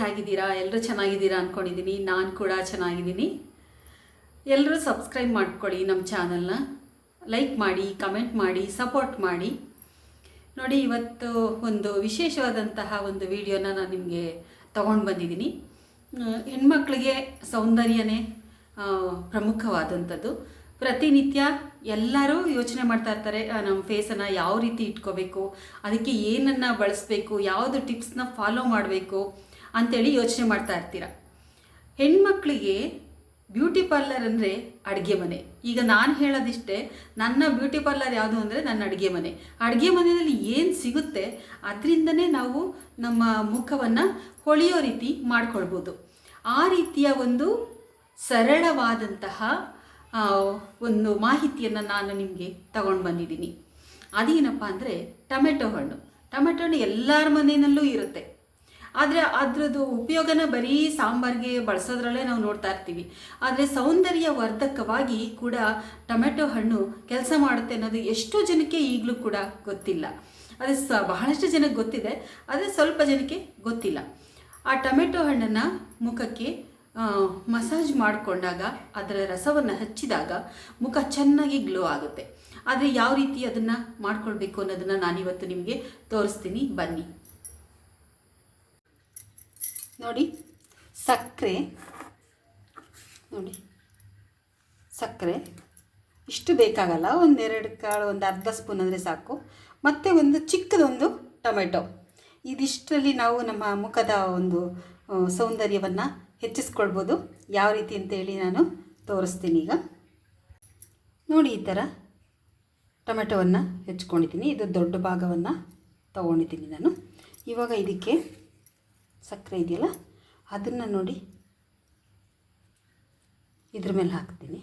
ಹೇಗಿದ್ದೀರಾ? ಎಲ್ಲರೂ ಚೆನ್ನಾಗಿದ್ದೀರಾ ಅಂದ್ಕೊಂಡಿದ್ದೀನಿ ನಾನು ಕೂಡ ಚೆನ್ನಾಗಿದ್ದೀನಿ. ಎಲ್ಲರೂ ಸಬ್ಸ್ಕ್ರೈಬ್ ಮಾಡ್ಕೊಳ್ಳಿ ನಮ್ಮ ಚಾನಲ್ನ. ಲೈಕ್ ಮಾಡಿ, ಕಮೆಂಟ್ ಮಾಡಿ, ಸಪೋರ್ಟ್ ಮಾಡಿ. ನೋಡಿ, ಇವತ್ತು ಒಂದು ವಿಶೇಷವಾದಂತಹ ಒಂದು ವಿಡಿಯೋನ ನಾನು ನಿಮಗೆ ತಗೊಂಡು ಬಂದಿದ್ದೀನಿ ಹೆಣ್ಮಕ್ಳಿಗೆ ಸೌಂದರ್ಯನೇ ಪ್ರಮುಖವಾದಂಥದ್ದು. ಪ್ರತಿನಿತ್ಯ ಎಲ್ಲರೂ ಯೋಚನೆ ಮಾಡ್ತಾ ಇರ್ತಾರೆ ನಮ್ಮ ಫೇಸನ್ನು ಯಾವ ರೀತಿ ಇಟ್ಕೋಬೇಕು, ಅದಕ್ಕೆ ಏನನ್ನು ಬಳಸಬೇಕು, ಯಾವುದು ಟಿಪ್ಸ್ನ ಫಾಲೋ ಮಾಡಬೇಕು ಅಂತೇಳಿ ಯೋಚನೆ ಮಾಡ್ತಾ ಇರ್ತೀರ. ಹೆಣ್ಮಕ್ಳಿಗೆ ಬ್ಯೂಟಿ ಪಾರ್ಲರ್ ಅಂದರೆ ಅಡುಗೆ ಮನೆ. ಈಗ ನಾನು ಹೇಳೋದಿಷ್ಟೇ, ನನ್ನ ಬ್ಯೂಟಿ ಪಾರ್ಲರ್ ಯಾವುದು ಅಂದರೆ ನನ್ನ ಅಡುಗೆ ಮನೆ. ಅಡುಗೆ ಮನೆಯಲ್ಲಿ ಏನು ಸಿಗುತ್ತೆ ಅದರಿಂದನೇ ನಾವು ನಮ್ಮ ಮುಖವನ್ನು ಹೊಳೆಯೋ ರೀತಿ ಮಾಡ್ಕೊಳ್ಬೋದು. ಆ ರೀತಿಯ ಒಂದು ಸರಳವಾದಂತಹ ಒಂದು ಮಾಹಿತಿಯನ್ನು ನಾನು ನಿಮಗೆ ತಗೊಂಡು ಬಂದಿದ್ದೀನಿ. ಅದೇನಪ್ಪ ಅಂದರೆ ಟೊಮೆಟೊ ಹಣ್ಣು. ಟೊಮೆಟೊ ಹಣ್ಣು ಎಲ್ಲರ ಮನೆಯಲ್ಲೂ ಇರುತ್ತೆ. ಆದರೆ ಅದರದ್ದು ಉಪಯೋಗನ ಬರೀ ಸಾಂಬಾರಿಗೆ ಬಳಸೋದ್ರಲ್ಲೇ ನಾವು ನೋಡ್ತಾ ಇರ್ತೀವಿ. ಆದರೆ ಸೌಂದರ್ಯ ವರ್ಧಕವಾಗಿ ಕೂಡ ಟೊಮೆಟೊ ಹಣ್ಣು ಕೆಲಸ ಮಾಡುತ್ತೆ ಅನ್ನೋದು ಎಷ್ಟೋ ಜನಕ್ಕೆ ಈಗಲೂ ಕೂಡ ಗೊತ್ತಿಲ್ಲ. ಅದು ಸ, ಬಹಳಷ್ಟು ಜನಕ್ಕೆ ಗೊತ್ತಿದೆ, ಆದರೆ ಸ್ವಲ್ಪ ಜನಕ್ಕೆ ಗೊತ್ತಿಲ್ಲ. ಆ ಟೊಮೆಟೊ ಹಣ್ಣನ್ನು ಮುಖಕ್ಕೆ ಮಸಾಜ್ ಮಾಡಿಕೊಂಡಾಗ ಅದರ ರಸವನ್ನು ಹಚ್ಚಿದಾಗ ಮುಖ ಚೆನ್ನಾಗಿ ಗ್ಲೋ ಆಗುತ್ತೆ. ಆದರೆ ಯಾವ ರೀತಿ ಅದನ್ನು ಮಾಡ್ಕೊಳ್ಬೇಕು ಅನ್ನೋದನ್ನು ನಾನಿವತ್ತು ನಿಮಗೆ ತೋರಿಸ್ತೀನಿ. ಬನ್ನಿ. ನೋಡಿ, ಸಕ್ಕರೆ. ನೋಡಿ, ಸಕ್ಕರೆ. ಇಷ್ಟು ಬೇಕಾಗಲ್ಲ, ಒಂದೆರಡು ಕಾಳು, ಒಂದು ಅರ್ಧ ಸ್ಪೂನ್ ಅಂದರೆ ಸಾಕು. ಮತ್ತು ಒಂದು ಚಿಕ್ಕದೊಂದು ಟೊಮೆಟೊ. ಇದಿಷ್ಟರಲ್ಲಿ ನಾವು ನಮ್ಮ ಮುಖದ ಒಂದು ಸೌಂದರ್ಯವನ್ನು ಹೆಚ್ಚಿಸ್ಕೊಳ್ಬೋದು. ಯಾವ ರೀತಿ ಅಂತೇಳಿ ನಾನು ತೋರಿಸ್ತೀನಿ ಈಗ. ನೋಡಿ ಈ ಥರ ಟೊಮೆಟೊವನ್ನು ಹೆಚ್ಕೊಂಡಿದ್ದೀನಿ. ಇದು ದೊಡ್ಡ ಭಾಗವನ್ನು ತೊಗೊಂಡಿದ್ದೀನಿ ನಾನು. ಇವಾಗ ಇದಕ್ಕೆ ಸಕ್ಕರೆ ಇದೆಯಲ್ಲ, ಅದನ್ನು ನೋಡಿ ಇದ್ರ ಮೇಲೆ ಹಾಕ್ತೀನಿ.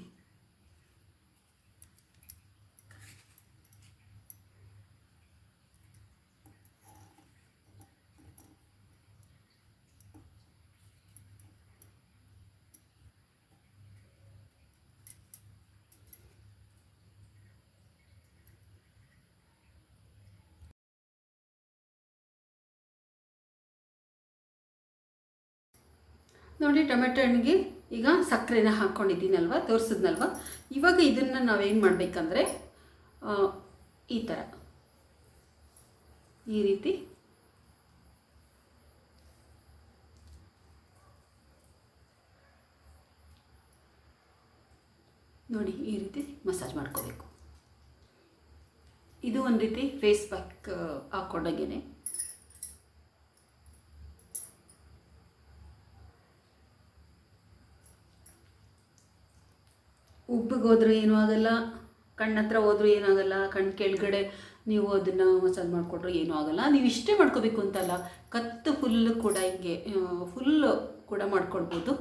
ನೋಡಿ ಟೊಮೆಟೊ ಹಣ್ಣಿಗೆ ಈಗ ಸಕ್ಕರೆನ ಹಾಕ್ಕೊಂಡಿದ್ದೀನಲ್ವ ತೋರಿಸಿದ್ನಲ್ವ? ಇವಾಗ ಇದನ್ನು ನಾವೇನು ಮಾಡಬೇಕಂದ್ರೆ ಈ ಥರ ಈ ರೀತಿ. ನೋಡಿ, ಈ ರೀತಿ ಮಸಾಜ್ ಮಾಡ್ಕೋಬೇಕು. ಇದು ಒಂದು ರೀತಿ ಫೇಸ್ ಪ್ಯಾಕ್ ಹಾಕ್ಕೊಂಡಂಗೆ ಉಬ್ಬಿಗೆ ಹೋದ್ರೆ ಏನೂ ಆಗಲ್ಲ, ಕಣ್ಣ ಹತ್ರ ಹೋದ್ರೂ ಏನಾಗಲ್ಲ ಕಣ್ಣು ಕೆಳಗಡೆ ನೀವು ಅದನ್ನು ಮಸಾಜ್ ಮಾಡಿಕೊಟ್ರೆ ಏನೂ ಆಗಲ್ಲ. ನೀವು ಇಷ್ಟೇ ಮಾಡ್ಕೋಬೇಕು ಅಂತಲ್ಲ, ಕತ್ತು ಫುಲ್ಲು ಕೂಡ ಹಿಂಗೆ ಫುಲ್ಲು ಕೂಡ ಮಾಡ್ಕೊಳ್ಬೋದು.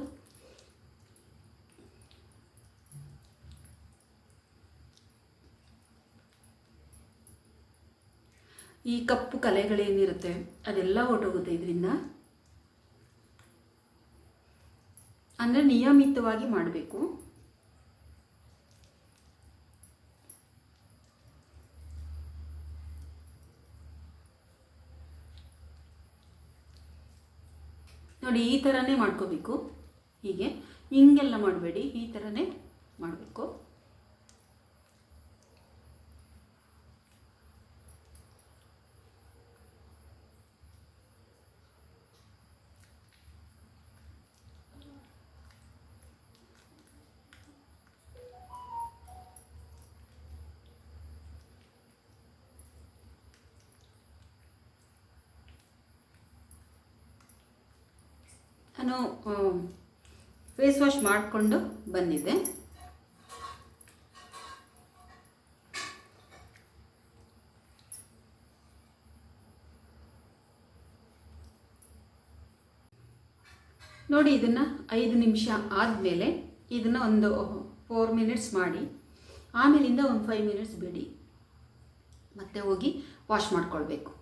ಈ ಕಪ್ಪು ಕಲೆಗಳೇನಿರುತ್ತೆ, ಅದೆಲ್ಲ ಹೊರಟೋಗುತ್ತೆ ಇದರಿಂದ. ಅಂದರೆ ನಿಯಮಿತವಾಗಿ ಮಾಡಬೇಕು. ನೋಡಿ ಈ ಥರನೇ ಮಾಡ್ಕೋಬೇಕು. ಹೀಗೆ ಹಿಂಗೆಲ್ಲ ಮಾಡಬೇಡಿ ಈ ಥರನೇ ಮಾಡಬೇಕು. ನಾನು ಫೇಸ್ ವಾಶ್ ಮಾಡಿಕೊಂಡು ಬಂದಿದ್ದೆ. ನೋಡಿ ಇದನ್ನು ಐದು ನಿಮಿಷ ಆದಮೇಲೆ ಇದನ್ನು ಒಂದು ಫೋರ್ ಮಿನಿಟ್ಸ್ ಮಾಡಿ. ಆಮೇಲಿಂದ ಒಂದು ಫೈವ್ ಮಿನಿಟ್ಸ್ ಬಿಡಿ. ಮತ್ತೆ ಹೋಗಿ ವಾಶ್ ಮಾಡ್ಕೊಳ್ಬೇಕು.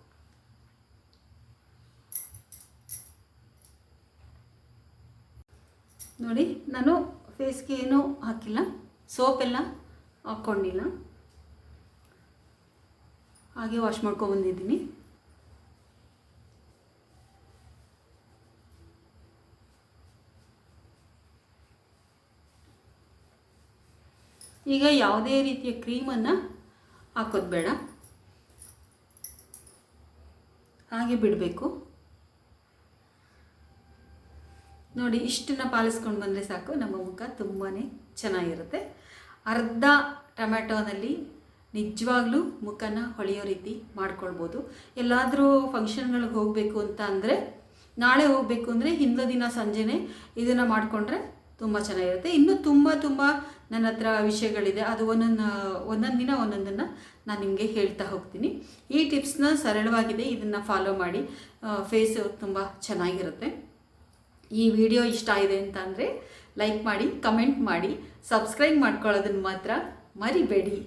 ನೋಡಿ, ನಾನು ಫೇಸ್ಗೆ ಏನೂ ಹಾಕಿಲ್ಲ ಸೋಪೆಲ್ಲ ಹಾಕ್ಕೊಂಡಿಲ್ಲ. ಹಾಗೆ ವಾಶ್ ಮಾಡ್ಕೊಬಂದಿದ್ದೀನಿ ಈಗ ಯಾವುದೇ ರೀತಿಯ ಕ್ರೀಮನ್ನು ಹಾಕೋದು ಬೇಡ. ಹಾಗೆ ಬಿಡಬೇಕು. ನೋಡಿ, ಇಷ್ಟನ್ನು ಪಾಲಿಸ್ಕೊಂಡು ಬಂದರೆ ಸಾಕು. ನಮ್ಮ ಮುಖ ತುಂಬಾ ಚೆನ್ನಾಗಿರುತ್ತೆ. ಅರ್ಧ ಟೊಮ್ಯಾಟೋನಲ್ಲಿ ನಿಜವಾಗ್ಲೂ ಮುಖನ ಹೊಳೆಯೋ ರೀತಿ ಮಾಡ್ಕೊಳ್ಬೋದು. ಎಲ್ಲಾದರೂ ಫಂಕ್ಷನ್ಗಳಿಗೆ ಹೋಗಬೇಕು ಅಂತ ಅಂದರೆ, ನಾಳೆ ಹೋಗಬೇಕು ಅಂದರೆ ಹಿಂದಿನ ದಿನ ಸಂಜೆನೇ ಇದನ್ನು ಮಾಡಿಕೊಂಡ್ರೆ ತುಂಬ ಚೆನ್ನಾಗಿರುತ್ತೆ. ಇನ್ನೂ ತುಂಬ ತುಂಬ ನನ್ನ ಹತ್ರ ವಿಷಯಗಳಿದೆ. ಅದು ಒಂದೊಂದು ಒಂದೊಂದು ದಿನ ಒಂದೊಂದನ್ನು ನಾನು ನಿಮಗೆ ಹೇಳ್ತಾ ಹೋಗ್ತೀನಿ. ಈ ಟಿಪ್ಸ್ನ ಸರಳವಾಗಿದೆ. ಇದನ್ನು ಫಾಲೋ ಮಾಡಿ. ಫೇಸ್ ತುಂಬ ಚೆನ್ನಾಗಿರುತ್ತೆ. ಈ ವಿಡಿಯೋ ಇಷ್ಟ ಆಗಿದೆ ಅಂತ ಅಂದರೆ ಲೈಕ್ ಮಾಡಿ ಕಮೆಂಟ್ ಮಾಡಿ ಸಬ್ಸ್ಕ್ರೈಬ್ ಮಾಡ್ಕೊಳ್ಳೋದನ್ನು ಮಾತ್ರ ಮರಿಬೇಡಿ.